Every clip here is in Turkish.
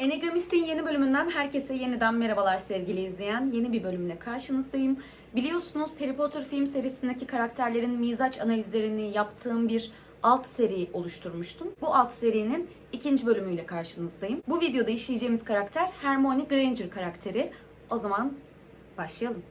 Enegramist'in yeni bölümünden herkese yeniden merhabalar sevgili izleyen. Yeni bir bölümle karşınızdayım. Biliyorsunuz Harry Potter film serisindeki karakterlerin mizaç analizlerini yaptığım bir alt seri oluşturmuştum. Bu alt serinin ikinci bölümüyle karşınızdayım. Bu videoda işleyeceğimiz karakter Hermione Granger karakteri. O zaman başlayalım.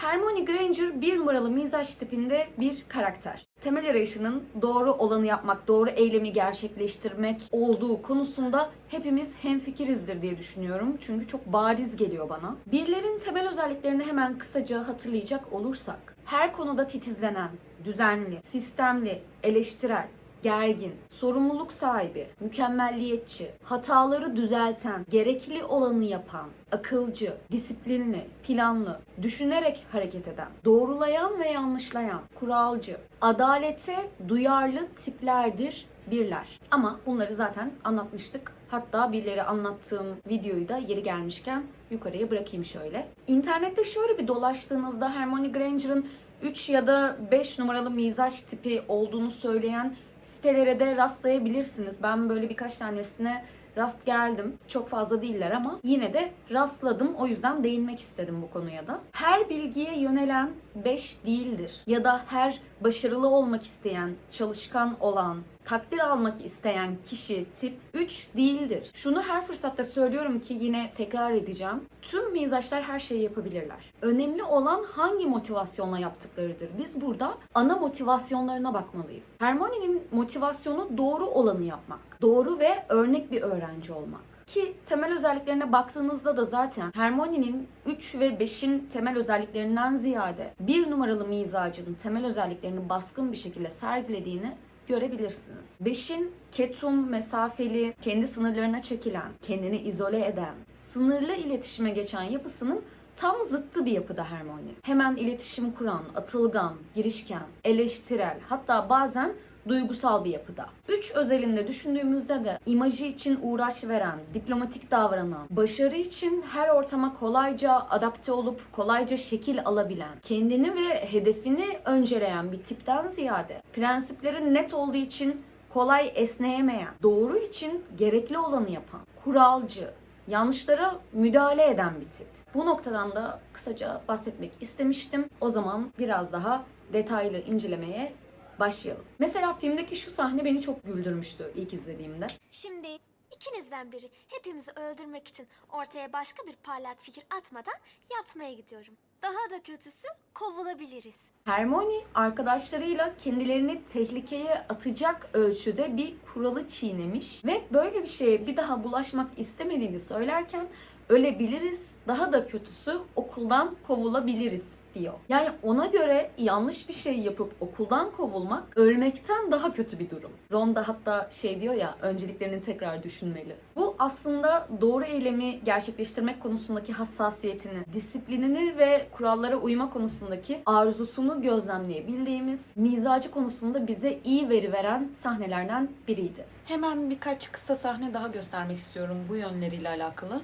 Hermione Granger bir numaralı mizaç tipinde bir karakter. Temel arayışının doğru olanı yapmak, doğru eylemi gerçekleştirmek olduğu konusunda hepimiz hemfikirizdir diye düşünüyorum. Çünkü çok bariz geliyor bana. Birilerin temel özelliklerini hemen kısaca hatırlayacak olursak. Her konuda titizlenen, düzenli, sistemli, eleştirel, gergin, sorumluluk sahibi, mükemmelliyetçi, hataları düzelten, gerekli olanı yapan, akılcı, disiplinli, planlı, düşünerek hareket eden, doğrulayan ve yanlışlayan, kuralcı, adalete duyarlı tiplerdir birler. Ama bunları zaten anlatmıştık. Hatta birileri anlattığım videoyu da yeri gelmişken yukarıya bırakayım şöyle. İnternette şöyle bir dolaştığınızda Hermione Granger'ın 3 ya da 5 numaralı mizaç tipi olduğunu söyleyen sitelere de rastlayabilirsiniz. Ben böyle birkaç tanesine rast geldim. Çok fazla değiller ama yine de rastladım. O yüzden değinmek istedim bu konuya da. Her bilgiye yönelen 5 değildir. Ya da her başarılı olmak isteyen, çalışkan olan, takdir almak isteyen kişi tip 3 değildir. Şunu her fırsatta söylüyorum ki yine tekrar edeceğim. Tüm mizaçlar her şeyi yapabilirler. Önemli olan hangi motivasyonla yaptıklarıdır. Biz burada ana motivasyonlarına bakmalıyız. Hermione'nin motivasyonu doğru olanı yapmak. Doğru ve örnek bir öğrenci olmak. Ki temel özelliklerine baktığınızda da zaten Hermione'nin 3 ve 5'in temel özelliklerinden ziyade bir numaralı mizacın temel özelliklerini baskın bir şekilde sergilediğini görebilirsiniz. 5'in ketum, mesafeli, kendi sınırlarına çekilen, kendini izole eden, sınırlı iletişime geçen yapısının tam zıttı bir yapıda Hermione. Hemen iletişim kuran, atılgan, girişken, eleştirel, hatta bazen duygusal bir yapıda. Üç özelinde düşündüğümüzde de imajı için uğraş veren, diplomatik davranan, başarı için her ortama kolayca adapte olup kolayca şekil alabilen, kendini ve hedefini önceleyen bir tipten ziyade prensipleri net olduğu için kolay esneyemeyen, doğru için gerekli olanı yapan, kuralcı, yanlışlara müdahale eden bir tip. Bu noktadan da kısaca bahsetmek istemiştim. O zaman biraz daha detaylı incelemeye başlayalım. Mesela filmdeki şu sahne beni çok güldürmüştü ilk izlediğimde. Şimdi ikinizden biri hepimizi öldürmek için ortaya başka bir parlak fikir atmadan yatmaya gidiyorum. Daha da kötüsü kovulabiliriz. Hermione arkadaşlarıyla kendilerini tehlikeye atacak ölçüde bir kuralı çiğnemiş ve böyle bir şeye bir daha bulaşmak istemediğini söylerken ölebiliriz, daha da kötüsü okuldan kovulabiliriz diyor. Yani ona göre yanlış bir şey yapıp okuldan kovulmak ölmekten daha kötü bir durum. Ron da hatta şey diyor ya önceliklerini tekrar düşünmeli. Bu aslında doğru eylemi gerçekleştirmek konusundaki hassasiyetini, disiplinini ve kurallara uyma konusundaki arzusunu gözlemleyebildiğimiz, mizacı konusunda bize iyi veri veren sahnelerden biriydi. Hemen birkaç kısa sahne daha göstermek istiyorum bu yönleriyle alakalı.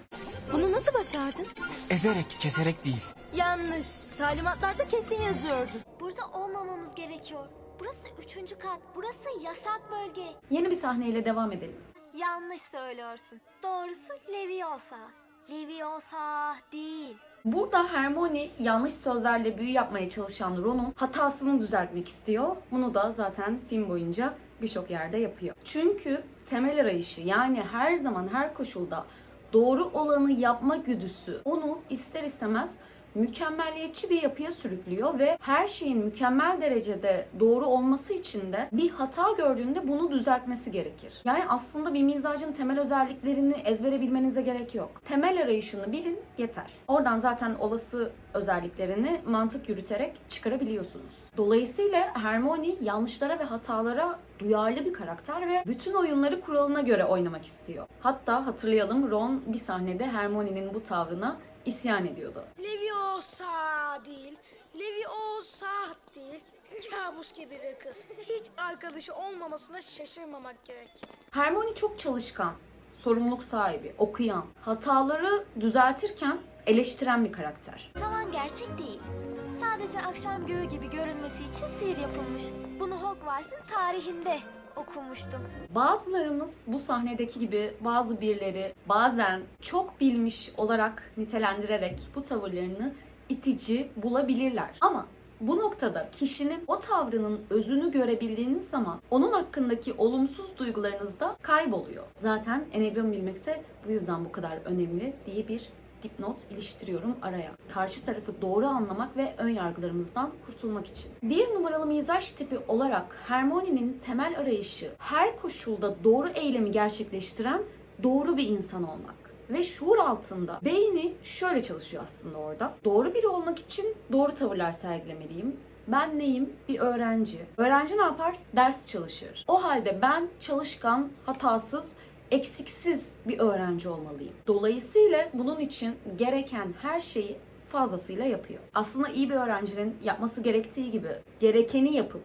Bunu nasıl başardın? Ezerek, keserek değil. Yanlış. Talimatlarda kesin yazıyordu. Burada olmamamız gerekiyor. Burası üçüncü kat. Burası yasak bölge. Yeni bir sahneyle devam edelim. Yanlış söylüyorsun. Doğrusu Leviosa. Leviosa değil. Burada Hermione yanlış sözlerle büyü yapmaya çalışan Ron'un hatasını düzeltmek istiyor. Bunu da zaten film boyunca birçok yerde yapıyor. Çünkü temel arayışı yani her zaman her koşulda doğru olanı yapma güdüsü. Onu ister istemez mükemmelliyetçi bir yapıya sürüklüyor ve her şeyin mükemmel derecede doğru olması için de bir hata gördüğünde bunu düzeltmesi gerekir. Yani aslında bir mizacın temel özelliklerini ezbere bilmenize gerek yok. Temel arayışını bilin yeter. Oradan zaten olası özelliklerini mantık yürüterek çıkarabiliyorsunuz. Dolayısıyla Hermione yanlışlara ve hatalara duyarlı bir karakter ve bütün oyunları kuralına göre oynamak istiyor. Hatta hatırlayalım Ron bir sahnede Hermione'nin bu tavrına isyan ediyordu. Leviosa değil, Leviosa değil. Kabus gibi bir kız. Hiç arkadaşı olmamasına şaşırmamak gerek. Hermione çok çalışkan, sorumluluk sahibi, okuyan, hataları düzeltirken eleştiren bir karakter. Tavan gerçek değil. Sadece akşam göğü gibi görünmesi için sihir yapılmış. Bunu Hogwarts'ın tarihinde okumuştum. Bazılarımız bu sahnedeki gibi bazı birileri bazen çok bilmiş olarak nitelendirerek bu tavırlarını itici bulabilirler. Ama bu noktada kişinin o tavrının özünü görebildiğiniz zaman onun hakkındaki olumsuz duygularınız da kayboluyor. Zaten Enneagram'ı bilmekte bu yüzden bu kadar önemli diye bir dipnot iliştiriyorum araya. Karşı tarafı doğru anlamak ve ön yargılarımızdan kurtulmak için. Bir numaralı mizaç tipi olarak Hermione'nin temel arayışı her koşulda doğru eylemi gerçekleştiren doğru bir insan olmak. Ve şuur altında beyni şöyle çalışıyor aslında orada. Doğru biri olmak için doğru tavırlar sergilemeliyim. Ben neyim? Bir öğrenci. Öğrenci ne yapar? Ders çalışır. O halde ben çalışkan, hatasız, eksiksiz bir öğrenci olmalıyım. Dolayısıyla bunun için gereken her şeyi fazlasıyla yapıyor. Aslında iyi bir öğrencinin yapması gerektiği gibi gerekeni yapıp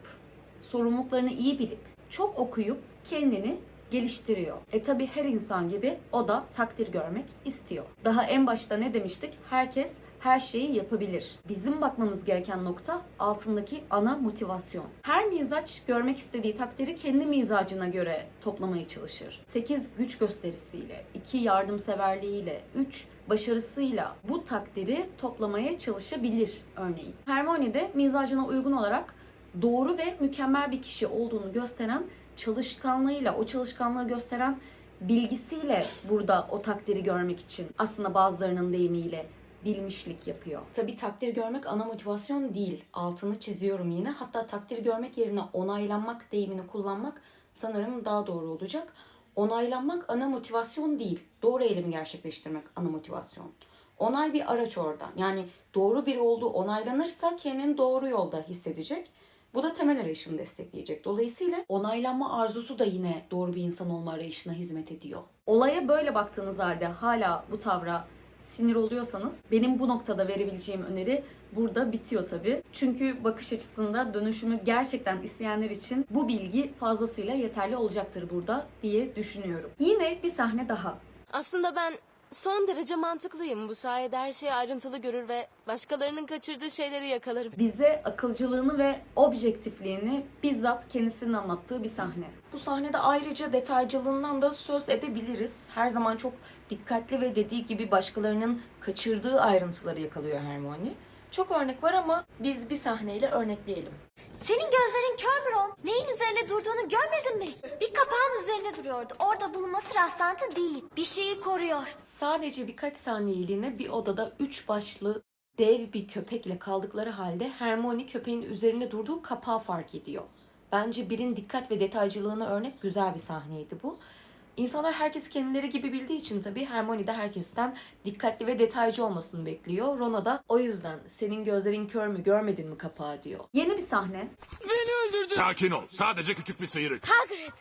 sorumluluklarını iyi bilip çok okuyup kendini geliştiriyor. E tabi her insan gibi o da takdir görmek istiyor. Daha en başta ne demiştik? Herkes her şeyi yapabilir. Bizim bakmamız gereken nokta altındaki ana motivasyon. Her mizaç görmek istediği takdiri kendi mizacına göre toplamaya çalışır. 8 güç gösterisiyle, 2 yardımseverliğiyle, 3 başarısıyla bu takdiri toplamaya çalışabilir örneğin. Hermione de mizacına uygun olarak doğru ve mükemmel bir kişi olduğunu gösteren çalışkanlığıyla, o çalışkanlığı gösteren bilgisiyle burada o takdiri görmek için aslında bazılarının deyimiyle bilmişlik yapıyor. Tabii takdir görmek ana motivasyon değil. Altını çiziyorum yine. Hatta takdir görmek yerine onaylanmak deyimini kullanmak sanırım daha doğru olacak. Onaylanmak ana motivasyon değil. Doğru eylemi gerçekleştirmek ana motivasyon. Onay bir araç orada. Yani doğru biri olduğu onaylanırsa kendini doğru yolda hissedecek. Bu da temel arayışını destekleyecek. Dolayısıyla onaylanma arzusu da yine doğru bir insan olma arayışına hizmet ediyor. Olaya böyle baktığınız halde hala bu tavra sinir oluyorsanız benim bu noktada verebileceğim öneri burada bitiyor tabii. Çünkü bakış açısında dönüşümü gerçekten isteyenler için bu bilgi fazlasıyla yeterli olacaktır burada diye düşünüyorum. Yine bir sahne daha. Aslında ben son derece mantıklıyım. Bu sayede her şeyi ayrıntılı görür ve başkalarının kaçırdığı şeyleri yakalarım. bize akılcılığını ve objektifliğini bizzat kendisinin anlattığı bir sahne. Bu sahnede ayrıca detaycılığından da söz edebiliriz. Her zaman çok dikkatli ve dediği gibi başkalarının kaçırdığı ayrıntıları yakalıyor Hermione. Çok örnek var ama biz bir sahneyle örnekleyelim. Senin gözlerin kör bir on. Neyin üzerine durduğunu görmedin mi? Bir kapağın üzerine duruyordu. Orada bulunması rastlantı değil. Bir şeyi koruyor. Sadece birkaç saniyeliğine bir odada üç başlı dev bir köpekle kaldıkları halde Hermione köpeğin üzerinde durduğu kapağı fark ediyor. Bence birin dikkat ve detaycılığına örnek güzel bir sahneydi bu. İnsanlar herkes kendileri gibi bildiği için tabii Hermione de herkesten dikkatli ve detaycı olmasını bekliyor. Rona da o yüzden senin gözlerin kör mü görmedin mi kapağı diyor. Yeni bir sahne. Sakin ol. Sadece küçük bir sıyrık. Hagrid!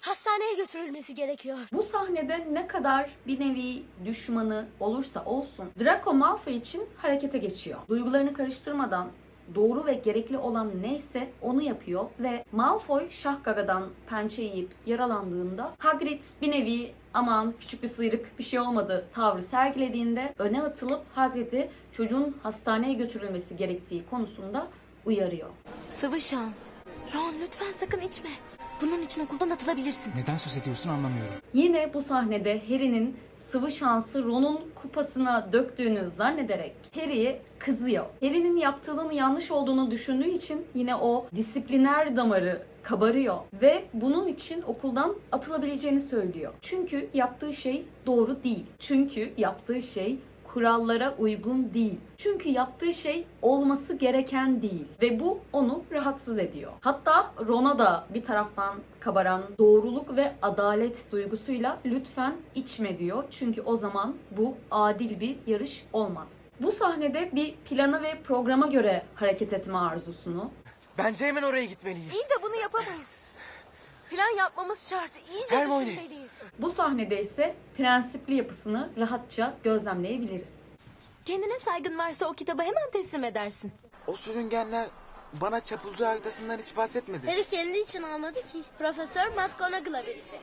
Hastaneye götürülmesi gerekiyor. Bu sahnede ne kadar bir nevi düşmanı olursa olsun Draco Malfoy için harekete geçiyor. Duygularını karıştırmadan doğru ve gerekli olan neyse onu yapıyor ve Malfoy şahgagadan pençe yiyip yaralandığında Hagrid bir nevi aman küçük bir sıyrık bir şey olmadı tavrı sergilediğinde öne atılıp Hagrid'i çocuğun hastaneye götürülmesi gerektiği konusunda uyarıyor. Sıvı şans. Ron lütfen sakın içme. Bunun için okuldan atılabilirsin. Neden söz ediyorsun anlamıyorum. Yine bu sahnede Harry'nin sıvı şansı Ron'un kupasına döktüğünü zannederek Harry'ye kızıyor. Harry'nin yaptığının yanlış olduğunu düşündüğü için yine o disipliner damarı kabarıyor ve bunun için okuldan atılabileceğini söylüyor. Çünkü yaptığı şey doğru değil. Çünkü yaptığı şey kurallara uygun değil. Çünkü yaptığı şey olması gereken değil ve bu onu rahatsız ediyor. Hatta Ron'a da bir taraftan kabaran doğruluk ve adalet duygusuyla lütfen içme diyor. Çünkü o zaman bu adil bir yarış olmaz. Bu sahnede bir plana ve programa göre hareket etme arzusunu, Bence hemen oraya gitmeliyiz. İyi de bunu yapamayız. Plan yapmamız şart. İyice Hermione. düşünmeliyiz. bu sahnede ise prensipli yapısını rahatça gözlemleyebiliriz. Kendine saygın varsa o kitabı hemen teslim edersin. O sürüngenler bana çapulcu haritasından hiç bahsetmedi. Harry kendi için almadı ki. Profesör McGonagall'a verecek.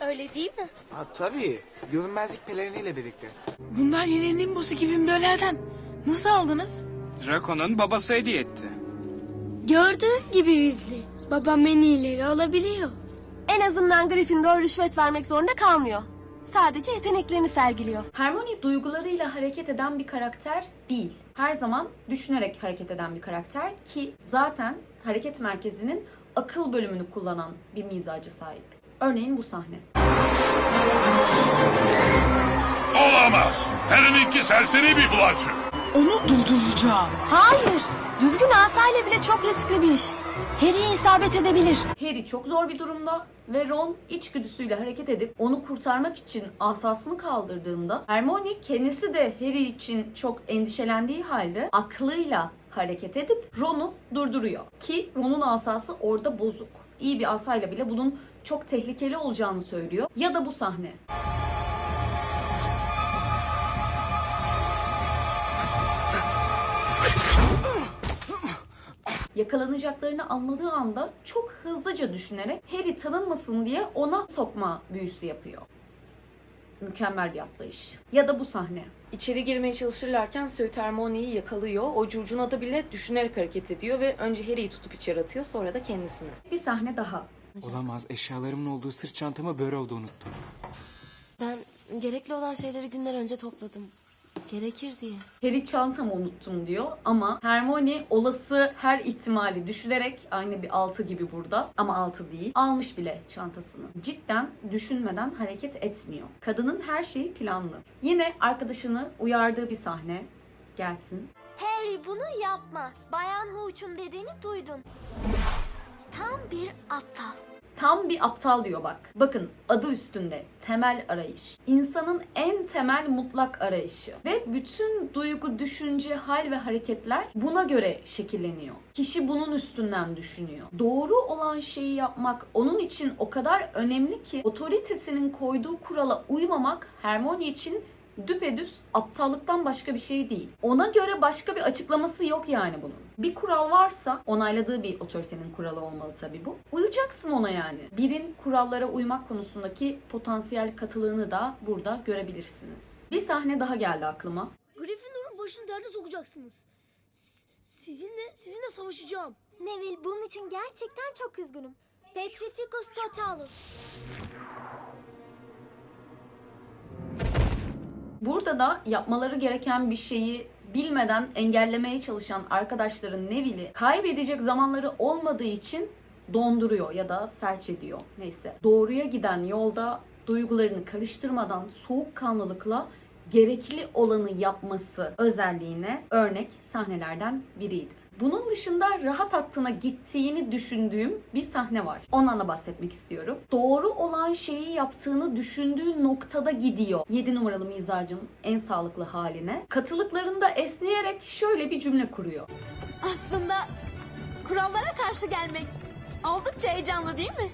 Öyle değil mi? Ha, tabii. Görünmezlik peleriniyle birlikte. Bunlar yeni Nimbus'u gibi böylelerden. Nasıl aldınız? Draco'nun babası hediye etti. Gördüğün gibi Weasley. Babam en iyileri alabiliyor. En azından Gryffindor rüşvet vermek zorunda kalmıyor. Sadece yeteneklerini sergiliyor. Hermione duygularıyla hareket eden bir karakter değil. Her zaman düşünerek hareket eden bir karakter ki zaten hareket merkezinin akıl bölümünü kullanan bir mizaca sahip. Örneğin bu sahne. Olamaz. Harry'ninki serseri bir bulancı. Onu durduracağım. Hayır. Düzgün asayla bile çok riskli bir iş. Harry'e isabet edebilir. Harry çok zor bir durumda ve Ron içgüdüsüyle hareket edip onu kurtarmak için asasını kaldırdığında Hermione kendisi de Harry için çok endişelendiği halde aklıyla hareket edip Ron'u durduruyor. Ki Ron'un asası orada bozuk. İyi bir asayla bile bunun çok tehlikeli olacağını söylüyor. Ya da bu sahne. Yakalanacaklarını anladığı anda çok hızlıca düşünerek Harry tanınmasın diye ona sokma büyüsü yapıyor. Mükemmel bir atlayış. Ya da bu sahne. İçeri girmeye çalışırlarken Söğüt Hermione'yi yakalıyor. O curcunada bile düşünerek hareket ediyor ve önce Harry'i tutup içeri atıyor sonra da kendisini. Bir sahne daha. Olamaz. Eşyalarımın olduğu sırt çantamı Burrow'da unuttum. Ben gerekli olan şeyleri günler önce topladım. Gerekir diye. Harry çantamı unuttum diyor ama Hermione olası her ihtimali düşünerek aynı bir altı gibi burada ama altı değil almış bile çantasını. Cidden düşünmeden hareket etmiyor. Kadının her şeyi planlı. Yine arkadaşını uyardığı bir sahne gelsin. Harry bunu yapma. Bayan Hooch'un dediğini duydun. Tam bir aptal. Tam bir aptal diyor bak. Bakın adı üstünde temel arayış. İnsanın en temel mutlak arayışı. Ve bütün duygu, düşünce, hal ve hareketler buna göre şekilleniyor. Kişi bunun üstünden düşünüyor. Doğru olan şeyi yapmak onun için o kadar önemli ki otoritesinin koyduğu kurala uymamak Hermione için düpedüz aptallıktan başka bir şey değil. Ona göre başka bir açıklaması yok yani bunun. Bir kural varsa onayladığı bir otoritenin kuralı olmalı tabii bu. Uyacaksın ona yani. Birin kurallara uymak konusundaki potansiyel katılığını da burada görebilirsiniz. Bir sahne daha geldi aklıma. Gryffindor'un başını derde sokacaksınız. S- Sizinle, sizinle savaşacağım. Neville bunun için gerçekten çok üzgünüm. Petrificus totalus. Burada da yapmaları gereken bir şeyi bilmeden engellemeye çalışan arkadaşların Neville'i kaybedecek zamanları olmadığı için donduruyor ya da felç ediyor. Neyse. Doğruya giden yolda duygularını karıştırmadan soğukkanlılıkla gerekli olanı yapması özelliğine örnek sahnelerden biriydi. Bunun dışında rahat hattına gittiğini düşündüğüm bir sahne var. Ondan da bahsetmek istiyorum. Doğru olan şeyi yaptığını düşündüğü noktada gidiyor. 7 numaralı mizacın en sağlıklı haline. Katılıklarında esneyerek şöyle bir cümle kuruyor. Aslında kurallara karşı gelmek oldukça heyecanlı değil mi?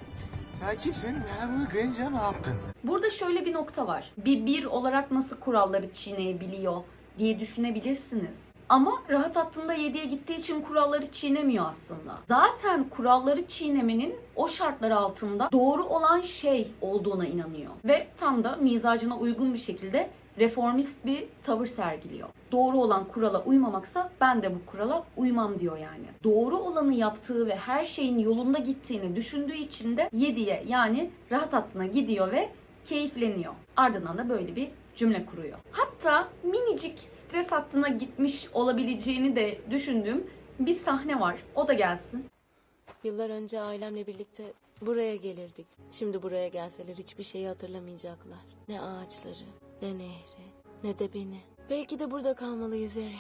Sen kimsin ve Hermione Granger'a ne yaptın? Burada şöyle bir nokta var. Bir bir olarak nasıl kuralları çiğneyebiliyor diye düşünebilirsiniz. Ama rahat hattında 7'ye gittiği için kuralları çiğnemiyor aslında. Zaten kuralları çiğnemenin o şartlar altında doğru olan şey olduğuna inanıyor. Ve tam da mizacına uygun bir şekilde reformist bir tavır sergiliyor. Doğru olan kurala uymamaksa ben de bu kurala uymam diyor yani. Doğru olanı yaptığı ve her şeyin yolunda gittiğini düşündüğü için de 7'ye yani rahat hattına gidiyor ve keyifleniyor. Ardından da böyle bir cümle kuruyor. Hatta minicik stres hattına gitmiş olabileceğini de düşündüğüm bir sahne var. O da gelsin. Yıllar önce ailemle birlikte buraya gelirdik. Şimdi buraya gelseler hiçbir şeyi hatırlamayacaklar. Ne ağaçları, ne nehri, ne de beni. Belki de burada kalmalıyız Harry.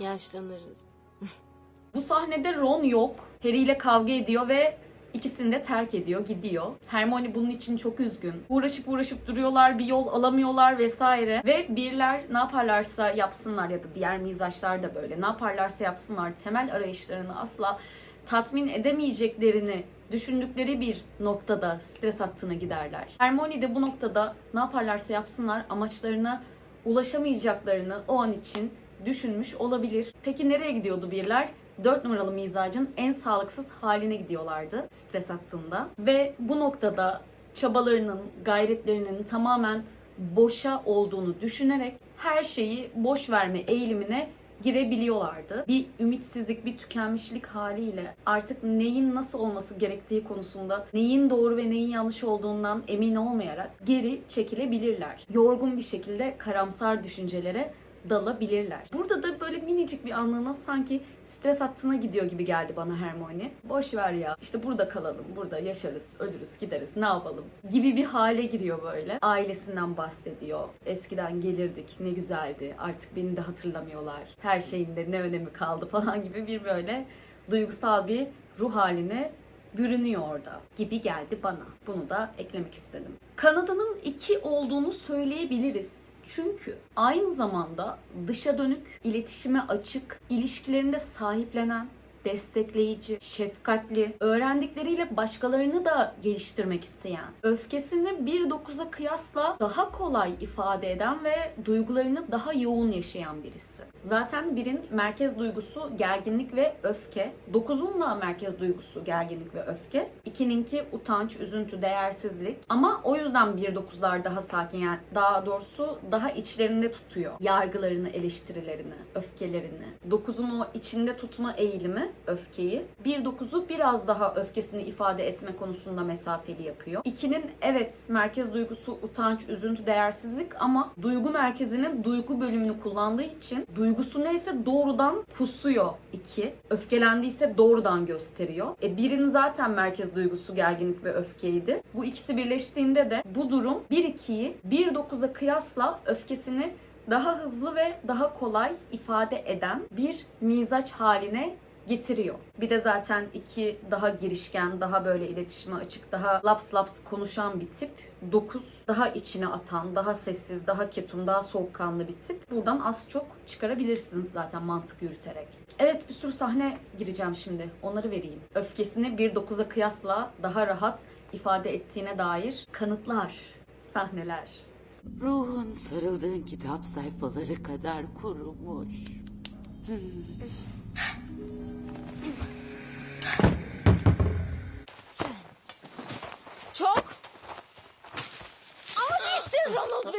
Yaşlanırız. Bu sahnede Ron yok. Harry ile kavga ediyor ve ikisini de terk ediyor, gidiyor. Hermione bunun için çok üzgün. Uğraşıp uğraşıp duruyorlar, bir yol alamıyorlar vesaire. Ve birler ne yaparlarsa yapsınlar ya da diğer mizaçlar da böyle. Ne yaparlarsa yapsınlar temel arayışlarını asla tatmin edemeyeceklerini düşündükleri bir noktada stres hattına giderler. Hermione de bu noktada ne yaparlarsa yapsınlar amaçlarına ulaşamayacaklarını o an için düşünmüş olabilir. Peki nereye gidiyordu birler? 4 numaralı mizacın en sağlıksız haline gidiyorlardı stres hattında. Ve bu noktada çabalarının, gayretlerinin tamamen boşa olduğunu düşünerek her şeyi boş verme eğilimine girebiliyorlardı. Bir ümitsizlik, bir tükenmişlik haliyle artık neyin nasıl olması gerektiği konusunda neyin doğru ve neyin yanlış olduğundan emin olmayarak geri çekilebilirler. Yorgun bir şekilde karamsar düşüncelere dalabilirler. Burada da böyle minicik bir anlığına sanki stres hattına gidiyor gibi geldi bana Hermione. Boş ver ya işte burada kalalım, burada yaşarız, ölürüz, gideriz, ne yapalım gibi bir hale giriyor böyle. Ailesinden bahsediyor. Eskiden gelirdik, ne güzeldi, artık beni de hatırlamıyorlar. Her şeyin de ne önemi kaldı falan gibi bir böyle duygusal bir ruh haline bürünüyor orada gibi geldi bana. Bunu da eklemek istedim. Kanada'nın iki olduğunu söyleyebiliriz. Çünkü aynı zamanda dışa dönük, iletişime açık, ilişkilerinde sahiplenen, destekleyici, şefkatli, öğrendikleriyle başkalarını da geliştirmek isteyen, öfkesini 1.9'a kıyasla daha kolay ifade eden ve duygularını daha yoğun yaşayan birisi. Zaten birin merkez duygusu gerginlik ve öfke. 9'un da merkez duygusu gerginlik ve öfke. 2'ninki utanç, üzüntü, değersizlik. Ama o yüzden 1.9'lar daha sakin yani daha doğrusu daha içlerinde tutuyor. Yargılarını, eleştirilerini, öfkelerini. 9'un o içinde tutma eğilimi öfkeyi. 1.9'u biraz daha öfkesini ifade etme konusunda mesafeli yapıyor. 2'nin evet merkez duygusu utanç, üzüntü, değersizlik ama duygu merkezinin duygu bölümünü kullandığı için duygusu neyse doğrudan pusuyor 2. Öfkelendiyse doğrudan gösteriyor. E birin zaten merkez duygusu gerginlik ve öfkeydi. Bu ikisi birleştiğinde de bu durum 1-2'yi 1-9'a kıyasla öfkesini daha hızlı ve daha kolay ifade eden bir mizaç haline getiriyor. Bir de zaten iki daha girişken, daha böyle iletişime açık, daha laps laps konuşan bir tip. 9 daha içine atan, daha sessiz, daha ketum, daha soğukkanlı bir tip. Buradan az çok çıkarabilirsiniz zaten mantık yürüterek. Evet bir sürü sahne gireceğim şimdi. Onları vereyim. Öfkesini 1.9'a kıyasla daha rahat ifade ettiğine dair kanıtlar, sahneler. Ruhun sarıldığın kitap sayfaları kadar kurumuş.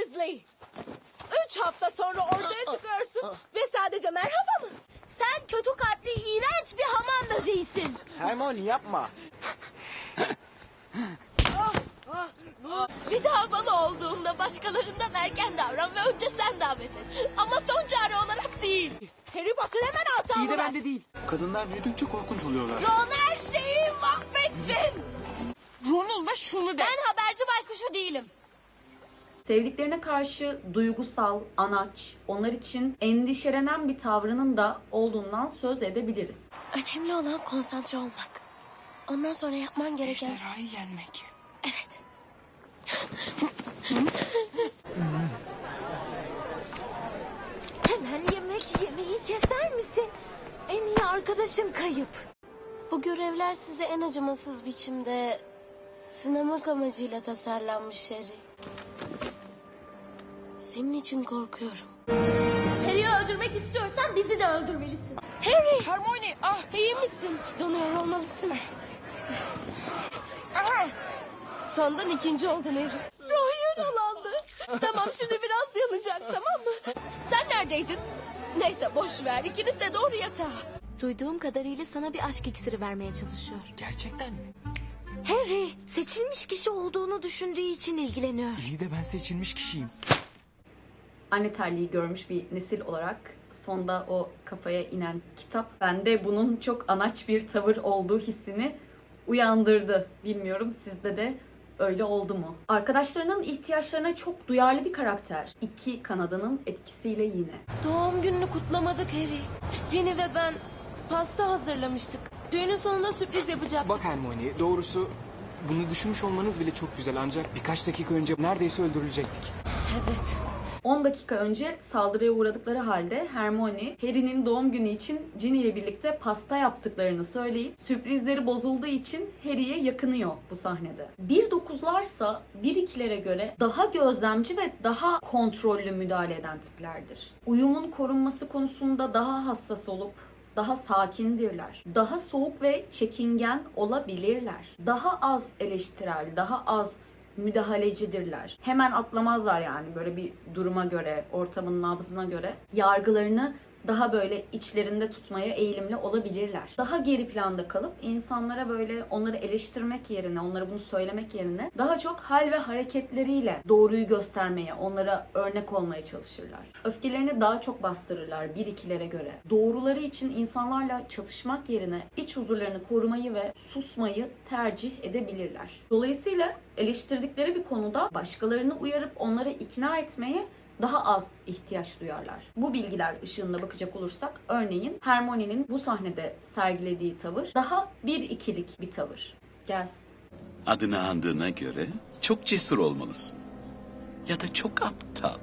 Weasley. Üç hafta sonra ortaya çıkıyorsun ve sadece merhaba mı? Sen kötü kalpli iğrenç bir hamandacıyısın. Hermione yapma. Bir daha bana olduğumda başkalarından erken davran ve önce sen davet et. Ama son çare olarak değil. Harry Potter hemen İyi de ver. bende değil. Kadınlar büyüdükçe korkunç oluyorlar. Ron her şeyi mahvettin. Ronald'a şunu de. Ben haberci baykuşu değilim. Sevdiklerine karşı duygusal, anaç, onlar için endişelenen bir tavrının da olduğundan söz edebiliriz. Önemli olan konsantre olmak. Ondan sonra yapman gereken... Ejderhayı yenmek. Evet. Hemen yemek yemeyi keser misin? En iyi arkadaşın kayıp. Bu görevler size en acımasız biçimde sınamak amacıyla tasarlanmış Harry. Senin için korkuyorum. Harry'i öldürmek istiyorsan bizi de öldürmelisin. Harry! Hermione ah. İyi misin? Donuyor olmalısın. Aha! Sondan ikinci oldun Harry. Ruh yaralandı. tamam şimdi biraz yanacak tamam mı? Sen neredeydin? Neyse boş ver ikiniz de doğru yatağa. Duyduğum kadarıyla sana bir aşk iksiri vermeye çalışıyor. Gerçekten mi? Harry seçilmiş kişi olduğunu düşündüğü için ilgileniyor. İyi de ben seçilmiş kişiyim. Anne terliği görmüş bir nesil olarak sonda o kafaya inen kitap bende bunun çok anaç bir tavır olduğu hissini uyandırdı. Bilmiyorum sizde de öyle oldu mu? Arkadaşlarının ihtiyaçlarına çok duyarlı bir karakter. İki kanadının etkisiyle yine. Doğum gününü kutlamadık Harry. Ginny ve ben pasta hazırlamıştık. Düğünün sonunda sürpriz yapacaktık. Bak Hermione doğrusu bunu düşünmüş olmanız bile çok güzel ancak birkaç dakika önce neredeyse öldürülecektik. Evet. 10 dakika önce saldırıya uğradıkları halde Hermione, Harry'nin doğum günü için Ginny ile birlikte pasta yaptıklarını söyleyip sürprizleri bozulduğu için Harry'ye yakınıyor bu sahnede. 1.9'larsa 1.2'lere göre daha gözlemci ve daha kontrollü müdahale eden tiplerdir. Uyumun korunması konusunda daha hassas olup daha sakindirler. Daha soğuk ve çekingen olabilirler. Daha az eleştirel, daha az müdahalecidirler. Hemen atlamazlar yani böyle bir duruma göre, ortamın nabzına göre. Yargılarını daha böyle içlerinde tutmaya eğilimli olabilirler. Daha geri planda kalıp insanlara böyle onları eleştirmek yerine, onlara bunu söylemek yerine daha çok hal ve hareketleriyle doğruyu göstermeye, onlara örnek olmaya çalışırlar. Öfkelerini daha çok bastırırlar bir ikilere göre. Doğruları için insanlarla çatışmak yerine iç huzurlarını korumayı ve susmayı tercih edebilirler. Dolayısıyla eleştirdikleri bir konuda başkalarını uyarıp onları ikna etmeye daha az ihtiyaç duyarlar. Bu bilgiler ışığında bakacak olursak örneğin Hermione'nin bu sahnede sergilediği tavır daha bir ikilik bir tavır. Gelsin. Adını andığına göre çok cesur olmalısın. Ya da çok aptal.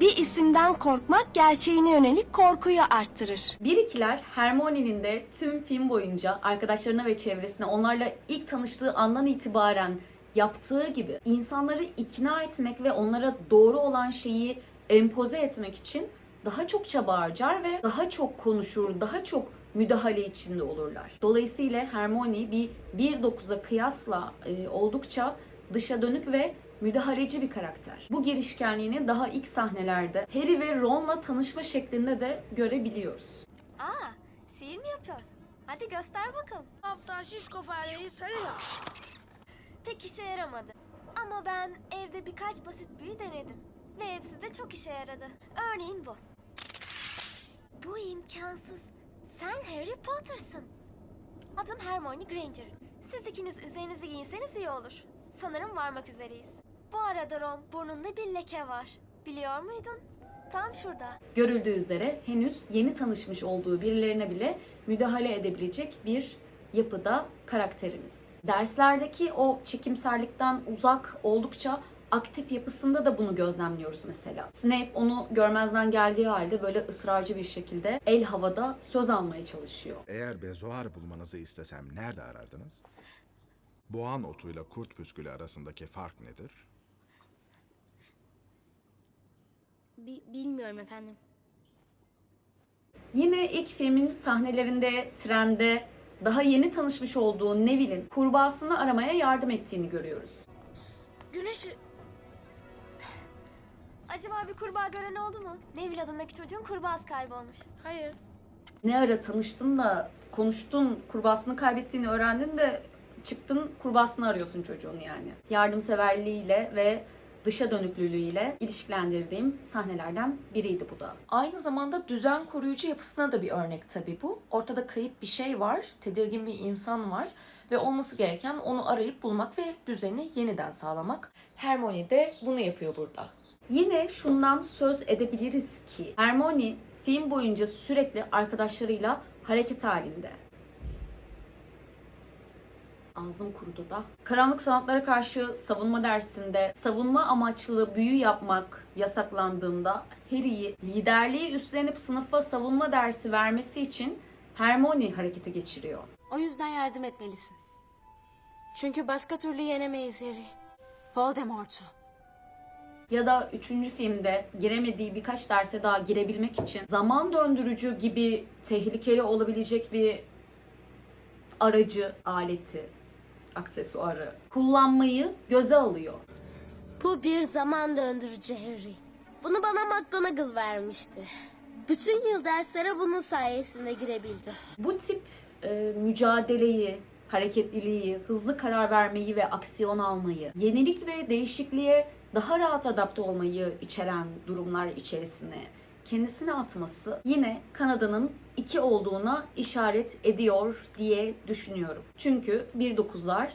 Bir isimden korkmak gerçeğine yönelik korkuyu arttırır. Bir ikiler Hermione'nin de tüm film boyunca arkadaşlarına ve çevresine onlarla ilk tanıştığı andan itibaren yaptığı gibi insanları ikna etmek ve onlara doğru olan şeyi empoze etmek için daha çok çaba harcar ve daha çok konuşur, daha çok müdahale içinde olurlar. Dolayısıyla Hermione bir 1.9'a kıyasla e, oldukça dışa dönük ve müdahaleci bir karakter. Bu girişkenliğini daha ilk sahnelerde Harry ve Ron'la tanışma şeklinde de görebiliyoruz. Aa, sihir mi yapıyorsun? Hadi göster bakalım. Aptal şişko fareyi sarı yap. Pek işe yaramadı. Ama ben evde birkaç basit büyü denedim. Ve hepsi de çok işe yaradı. Örneğin bu. Bu imkansız. Sen Harry Potter'sın. Adım Hermione Granger. Siz ikiniz üzerinizi giyinseniz iyi olur. Sanırım varmak üzereyiz. Bu arada Ron, burnunda bir leke var. Biliyor muydun? Tam şurada. Görüldüğü üzere henüz yeni tanışmış olduğu birilerine bile müdahale edebilecek bir yapıda karakterimiz. Derslerdeki o çekimserlikten uzak oldukça aktif yapısında da bunu gözlemliyoruz mesela. Snape onu görmezden geldiği halde böyle ısrarcı bir şekilde el havada söz almaya çalışıyor. Eğer bezoar bulmanızı istesem nerede arardınız? Boğan otuyla kurt püskülü arasındaki fark nedir? bilmiyorum efendim. Yine ilk filmin sahnelerinde, trende daha yeni tanışmış olduğu Neville'in kurbağasını aramaya yardım ettiğini görüyoruz. Güneş Acaba bir kurbağa gören oldu mu? Neville adındaki çocuğun kurbağası kaybolmuş. hayır. Ne ara tanıştın da konuştun, kurbağasını kaybettiğini öğrendin de çıktın kurbağasını arıyorsun çocuğunu yani. Yardımseverliğiyle ve dışa dönüklülüğüyle ilişkilendirdiğim sahnelerden biriydi bu da. Aynı zamanda düzen koruyucu yapısına da bir örnek tabii bu. Ortada kayıp bir şey var, tedirgin bir insan var ve olması gereken onu arayıp bulmak ve düzeni yeniden sağlamak. Hermione de bunu yapıyor burada. Yine şundan söz edebiliriz ki Hermione film boyunca sürekli arkadaşlarıyla hareket halinde. Ağzım kurudu da. Karanlık sanatlara karşı savunma dersinde savunma amaçlı büyü yapmak yasaklandığında Harry'i liderliği üstlenip sınıfa savunma dersi vermesi için Hermione harekete geçiriyor. O yüzden yardım etmelisin. Çünkü başka türlü yenemeyiz Harry. Voldemort'u. ya da üçüncü filmde giremediği birkaç derse daha girebilmek için zaman döndürücü gibi tehlikeli olabilecek bir aracı, aleti, aksesuarı kullanmayı göze alıyor. Bu bir zaman döndürücü Harry. Bunu bana McGonagall vermişti. Bütün yıl derslere bunun sayesinde girebildi. Bu tip e, mücadeleyi, hareketliliği, hızlı karar vermeyi ve aksiyon almayı, yenilik ve değişikliğe daha rahat adapte olmayı içeren durumlar içerisine kendisini atması yine Kanada'nın iki olduğuna işaret ediyor diye düşünüyorum. Çünkü 1.9'lar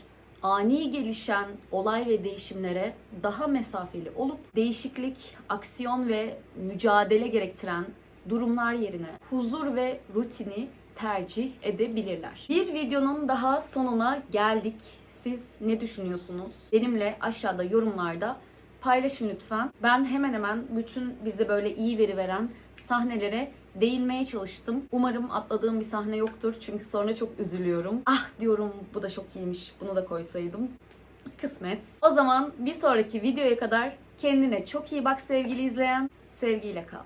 ani gelişen olay ve değişimlere daha mesafeli olup değişiklik, aksiyon ve mücadele gerektiren durumlar yerine huzur ve rutini tercih edebilirler. Bir videonun daha sonuna geldik. Siz ne düşünüyorsunuz? Benimle aşağıda yorumlarda paylaşın lütfen. Ben hemen hemen bütün bize böyle iyi veri veren sahnelere değinmeye çalıştım. Umarım atladığım bir sahne yoktur. Çünkü sonra çok üzülüyorum. Ah diyorum bu da çok iyiymiş. Bunu da koysaydım. Kısmet. O zaman bir sonraki videoya kadar kendine çok iyi bak sevgili izleyen. Sevgiyle kal.